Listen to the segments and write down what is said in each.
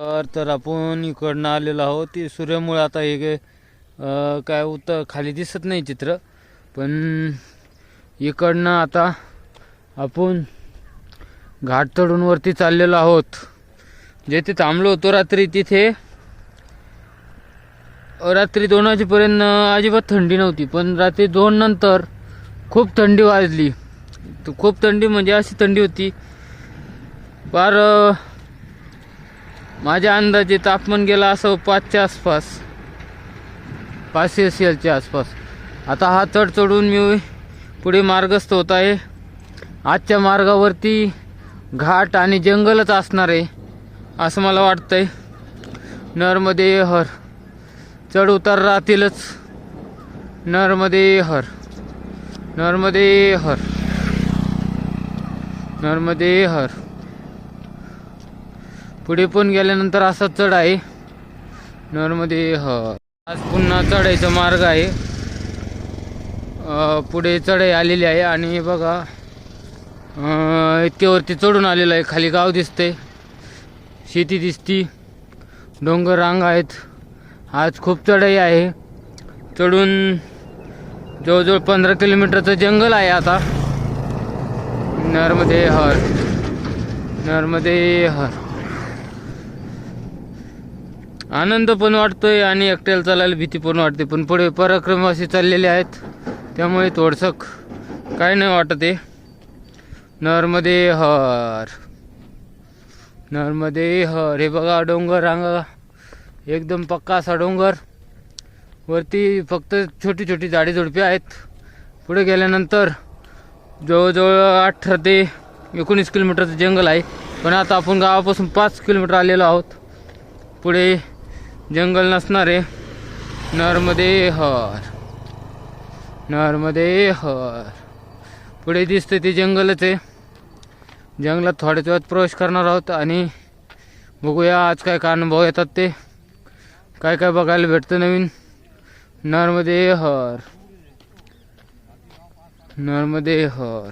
तर तर आपण इकडनं आलेलो आहोत. ते सूर्यामुळे आता हे गे- काय उतर खाली दिसत नाही चित्र. पण इकडनं आता आपण घाट चढून वरती चाललेलो आहोत. जेथे थांबलो होतो रात्री तिथे रात्री दोन वाजेपर्यंत अजिबात थंडी नव्हती. पण रात्री दोन नंतर खूप थंडी वाजली. तर खूप थंडी म्हणजे अशी थंडी होती. फार माझ्या अंदाजे तापमान गेला असं पाचच्या आसपास. पाचशे सेल्सिअसच्या आसपास. आता हा चढ चढून मी पुढे मार्गस्थ होत आहे. आजच्या मार्गावरती घाट आणि जंगलच असणार आहे असं मला वाटतंय. नरमध्ये हर. चढ उतार राहतीलच. नरमध्ये हर. नरमध्ये हर. नरमध्ये हर. पुढे पण गेल्यानंतर असा चढ आहे. नरमध्ये ह. हो. आज पुन्हा चढायचा मार्ग आहे. पुढे चढाई आलेली आहे आणि बघा इतक्यावरती चढून आलेलं आहे. खाली गाव दिसते शेती दिसती. डोंगर रांग आहेत. आज खूप चढाई आहे. चढून जवळजवळ पंधरा किलोमीटरचं जंगल आहे आता. नरमध्ये हर नर्मदे हर आनंद पण वाटतोय आणि एकट्याला चालायला भीती पण वाटते. पण पुढे पराक्रमवासी चाललेले आहेत. त्यामुळे थोडसं काय नाही वाटत आहे नरमध्ये हर. नरमध्ये हर. हे बघा डोंगर रांगा. एकदम पक्का असा डोंगर. वरती फक्त छोटी छोटी झाडे झुडपे आहेत. पुढे गेल्यानंतर जवळजवळ अठरा ते एकोणीस किलोमीटरचं जंगल आहे. पण आता आपण गावापासून पाच किलोमीटर आलेलो आहोत. पुढे जंगल नसणार आहे हर नर्मदे हर पुढे दिसतं ते जंगलच आहे. जंगलात थोड्याच वेळात प्रवेश करणार आहोत आणि बघूया आज काय काय अनुभव येतात ते. काय काय बघायला भेटतं नवीन. नर्मदे हर नर्मदे हर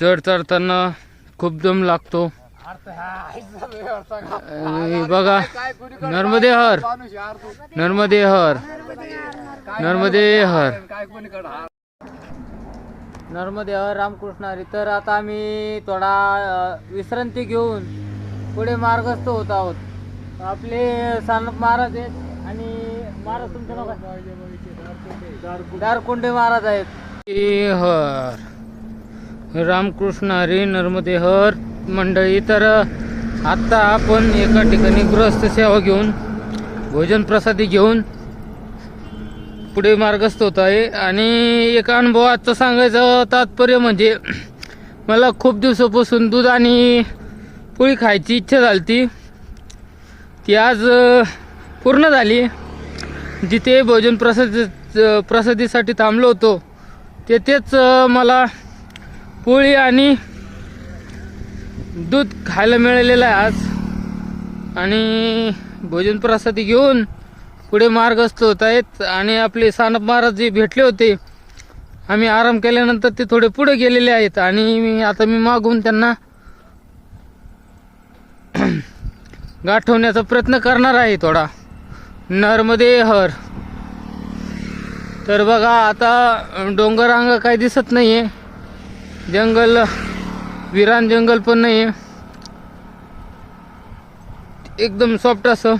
चढ चढताना खूप दम लागतो. आणि बघा नर्मदे हर नर्मदे हर नर्मदे हर नर्मदे हर रामकृष्ण हरी तर आता आम्ही थोडा विश्रांती घेऊन पुढे मार्गस्थ होत आहोत. आपले सानप महाराज आहेत आणि महाराज तुमचं नाव दारकुंडे महाराज आहेत. हर रामकृष्ण हरी नर्मदे हर मंडळी तर आत्ता आपण एका ठिकाणी गृहस्थ सेवा घेऊन भोजन प्रसादी घेऊन पुढे मार्गस्थ होत आहे. आणि एक अनुभव सांगायचं तात्पर्य म्हणजे मला खूप दिवसापासून दूध आणि पोळी खायची इच्छा झाली ती ती आज पूर्ण झाली. जिथे भोजन प्रसादी प्रसादीसाठी थांबलो होतो तेथेच मला पोळी आणि दूध खायला मिळालेलं आहे आज. आणि भोजन प्रसादी घेऊन पुढे मार्गस्थ होत आहेत. आणि आपले सानप महाराज जे भेटले होते आम्ही आराम केल्यानंतर ते थोडे पुढे गेलेले आहेत. आणि मी आता मी मागून त्यांना गाठवण्याचा प्रयत्न करणार आहे थोडा. नर्मदे हर. तर बघा आता डोंगरांग काही दिसत नाही आहे जंगल विरान जंगल पण नाही एकदम सॉफ्ट असं.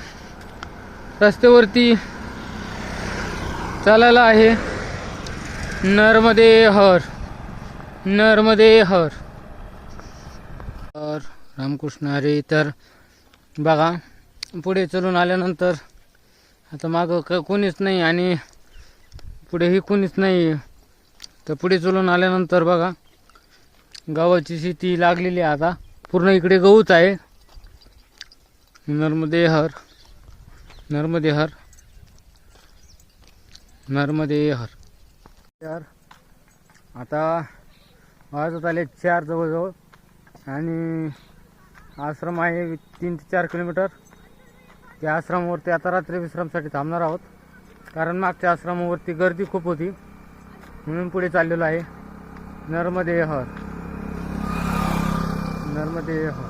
रस्त्यावरती चालायला आहे. नरमध्ये हर. नरमध्ये हर. तर रामकृष्ण अरे तर बघा पुढे चलून आल्यानंतर आता मागं क कोणीच नाही आणि पुढेही कोणीच नाही तर पुढे चलून आल्यानंतर बघा गव्हाची शेती लागलेली आहे आता. पूर्ण इकडे गहूच आहे. नर्मदे हर नर्मदे हर नर्मदे हर चार आता वाजत आले चार जवळजवळ. आणि आश्रम आहे तीन ते चार किलोमीटर. त्या आश्रमावरती आता रात्री विश्रामसाठी थांबणार आहोत. कारण मागच्या आश्रमावरती गर्दी खूप होती. म्हणून पुढे चाललेलो आहे. नर्मदे नर्मदे हर हो.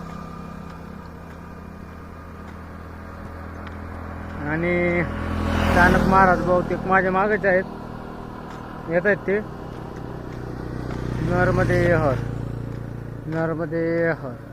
आणि चाणक महाराज बहुतेक माझ्या मागच आहेत. येत आहेत ते. नर्मदे हर हो. नर्मदे हर हो.